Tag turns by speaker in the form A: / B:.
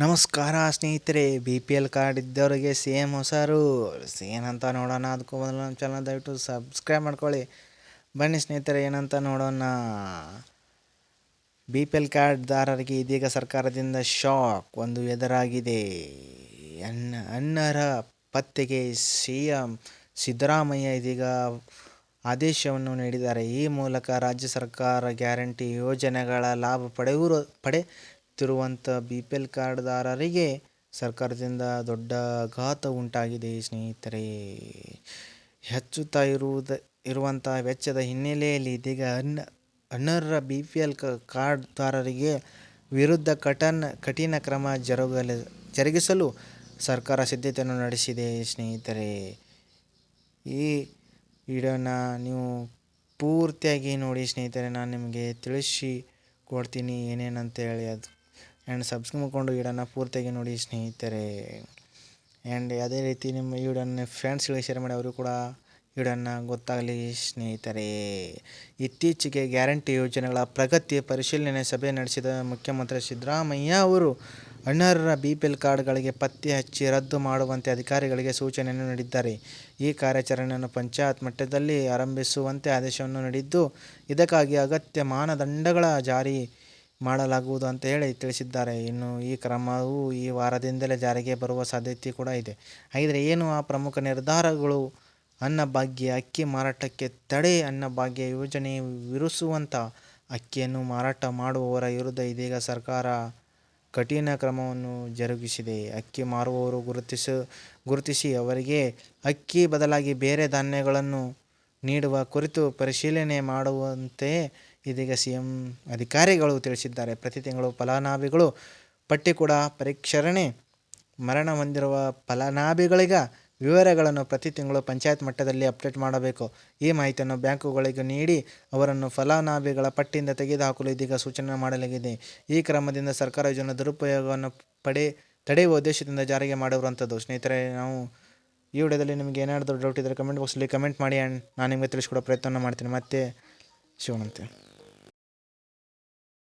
A: ನಮಸ್ಕಾರ ಸ್ನೇಹಿತರೆ B P L card ಇದ್ದವರಿಗೆ ಸಿ ಎಂ ಹೊಸಾರು ಏನಂತ ನೋಡೋಣ, ಅದಕ್ಕೂ ಮೊದಲು ನಮ್ಮ ಚಾನಲ್ ದಯವಿಟ್ಟು ಸಬ್ಸ್ಕ್ರೈಬ್ ಮಾಡ್ಕೊಳ್ಳಿ. ಬನ್ನಿ ಸ್ನೇಹಿತರೆ, ಏನಂತ ನೋಡೋಣ. ಬಿ ಪಿ ಎಲ್ ಕಾರ್ಡ್ದಾರರಿಗೆ ಇದೀಗ ಸರ್ಕಾರದಿಂದ ಶಾಕ್ ಒಂದು ಎದುರಾಗಿದೆ. ಅನ್ನ ಅನ್ನರ ಪತ್ತೆಗೆ ಸಿ ಎಂ ಸಿದ್ದರಾಮಯ್ಯ ಇದೀಗ ಆದೇಶವನ್ನು ನೀಡಿದ್ದಾರೆ. ಈ ಮೂಲಕ ರಾಜ್ಯ ಸರ್ಕಾರ ಗ್ಯಾರಂಟಿ ಯೋಜನೆಗಳ ಲಾಭ ಪಡೆಯುವ ಪಡೆಯುತ್ತಿರುವಂಥ ಬಿ ಪಿ ಎಲ್ ಕಾರ್ಡ್ದಾರರಿಗೆ ಸರ್ಕಾರದಿಂದ ದೊಡ್ಡ ಆಘಾತ ಉಂಟಾಗಿದೆ ಸ್ನೇಹಿತರೆ. ಹೆಚ್ಚುತ್ತಾ ಇರುವುದ, ಇರುವಂಥ ವೆಚ್ಚದ ಹಿನ್ನೆಲೆಯಲ್ಲಿ ಇದೀಗ ಅನ್ನ ಅನರ್ಹ ಬಿ ಪಿ ಎಲ್ ಕಾರ್ಡ್ದಾರರಿಗೆ ವಿರುದ್ಧ ಕಠನ್, ಕಠಿಣ ಕ್ರಮ ಜರುಗಲು, ಜರುಗಿಸಲು ಸರ್ಕಾರ ಸಿದ್ಧತೆಯನ್ನು ನಡೆಸಿದೆ ಸ್ನೇಹಿತರೆ. ಈ ವಿಡಿಯೋನ ನೀವು ಪೂರ್ತಿಯಾಗಿ ನೋಡಿ ಸ್ನೇಹಿತರೆ, ನಾನು ನಿಮಗೆ ತಿಳಿಸಿ ಕೊಡ್ತೀನಿ ಏನೇನಂತ ಹೇಳಿ ಅದು. ಆ್ಯಂಡ್ ಸಬ್ಸ್ಕ್ರೈಬ್ ಮಾಡ್ಕೊಂಡು ವಿಡಿಯೋನ ಪೂರ್ತಿಯಾಗಿ ನೋಡಿ ಸ್ನೇಹಿತರೆ. ಆ್ಯಂಡ್ ಅದೇ ರೀತಿ ನಿಮ್ಮ ವಿಡಿಯೋನ ಫ್ರೆಂಡ್ಸ್ಗಳಿಗೆ ಶೇರ್ ಮಾಡಿ ಅವರು ಕೂಡ ವಿಡಿಯೋನ ಗೊತ್ತಾಗಲಿ ಸ್ನೇಹಿತರೆ. ಇತ್ತೀಚೆಗೆ ಗ್ಯಾರಂಟಿ ಯೋಜನೆಗಳ ಪ್ರಗತಿ ಪರಿಶೀಲನೆ ಸಭೆ ನಡೆಸಿದ ಮುಖ್ಯಮಂತ್ರಿ ಸಿದ್ದರಾಮಯ್ಯ ಅವರು ಅಣ್ಣರ ಬಿ ಪಿ ಎಲ್ ಕಾರ್ಡ್ಗಳಿಗೆ ಪತ್ತೆ ಹಚ್ಚಿ ರದ್ದು ಮಾಡುವಂತೆ ಅಧಿಕಾರಿಗಳಿಗೆ ಸೂಚನೆಯನ್ನು ನೀಡಿದ್ದಾರೆ. ಈ ಕಾರ್ಯಾಚರಣೆಯನ್ನು ಪಂಚಾಯತ್ ಮಟ್ಟದಲ್ಲಿ ಆರಂಭಿಸುವಂತೆ ಆದೇಶವನ್ನು ನೀಡಿದ್ದು, ಇದಕ್ಕಾಗಿ ಅಗತ್ಯ ಮಾನದಂಡಗಳ ಜಾರಿ ಮಾಡಲಾಗುವುದು ಅಂತ ಹೇಳಿ ತಿಳಿಸಿದ್ದಾರೆ. ಇನ್ನು ಈ ಕ್ರಮವು ಈ ವಾರದಿಂದಲೇ ಜಾರಿಗೆ ಬರುವ ಸಾಧ್ಯತೆ ಕೂಡ ಇದೆ. ಹಾಗಿದ್ರೆ ಏನು ಆ ಪ್ರಮುಖ ನಿರ್ಧಾರಗಳು? ಅನ್ನಭಾಗ್ಯ ಅಕ್ಕಿ ಮಾರಾಟಕ್ಕೆ ತಡೆ ಅನ್ನಭಾಗ್ಯ ಯೋಜನೆ ವಿರುಸುವಂಥ ಅಕ್ಕಿಯನ್ನು ಮಾರಾಟ ಮಾಡುವವರ ವಿರುದ್ಧ ಇದೀಗ ಸರ್ಕಾರ ಕಠಿಣ ಕ್ರಮವನ್ನು ಜರುಗಿಸಿದೆ. ಅಕ್ಕಿ ಮಾರುವವರು ಗುರುತಿಸ, ಗುರುತಿಸಿ ಅವರಿಗೆ ಅಕ್ಕಿ ಬದಲಾಗಿ ಬೇರೆ ಧಾನ್ಯಗಳನ್ನು ನೀಡುವ ಕುರಿತು ಪರಿಶೀಲನೆ ಮಾಡುವಂತೆ ಇದೀಗ ಸಿ ಎಂ ಅಧಿಕಾರಿಗಳು ತಿಳಿಸಿದ್ದಾರೆ. ಪ್ರತಿ ತಿಂಗಳು ಫಲಾನಾಭಿಗಳು ಪಟ್ಟಿ ಕೂಡ ಪರಿಷ್ಕರಣೆ ಮರಣ ಹೊಂದಿರುವ ಫಲಾನಾಭಿಗಳಿಗ ವಿವರಗಳನ್ನು ಪ್ರತಿ ತಿಂಗಳು ಪಂಚಾಯತ್ ಮಟ್ಟದಲ್ಲಿ ಅಪ್ಡೇಟ್ ಮಾಡಬೇಕು. ಈ ಮಾಹಿತಿಯನ್ನು ಬ್ಯಾಂಕುಗಳಿಗೆ ನೀಡಿ ಅವರನ್ನು ಫಲಾನಾಭಿಗಳ ಪಟ್ಟಿಯಿಂದ ತೆಗೆದುಹಾಕಲು ಇದೀಗ ಸೂಚನೆ ಮಾಡಲಾಗಿದೆ. ಈ ಕ್ರಮದಿಂದ ಸರ್ಕಾರ ಯೋಜನೆ ದುರುಪಯೋಗವನ್ನು ಪಡೆ, ತಡೆಯುವ ಉದ್ದೇಶದಿಂದ ಜಾರಿಗೆ ಮಾಡಿರುವಂಥದ್ದು ಸ್ನೇಹಿತರೆ, ನಾವು ಈ ವಿಡಿಯೋದಲ್ಲಿ ನಿಮಗೆ ಏನಾದರೂ ಡೌಟ್ ಇದ್ದರೆ ಕಮೆಂಟ್ ಬಾಕ್ಸಲ್ಲಿ ಕಮೆಂಟ್ ಮಾಡಿ ಆ್ಯಂಡ್ ನಾನು ನಿಮಗೆ ತಿಳಿಸ್ಕೊಡೋ ಪ್ರಯತ್ನ ಮಾಡ್ತೀನಿ. ಮತ್ತೆ ಶಿವನಂತೆ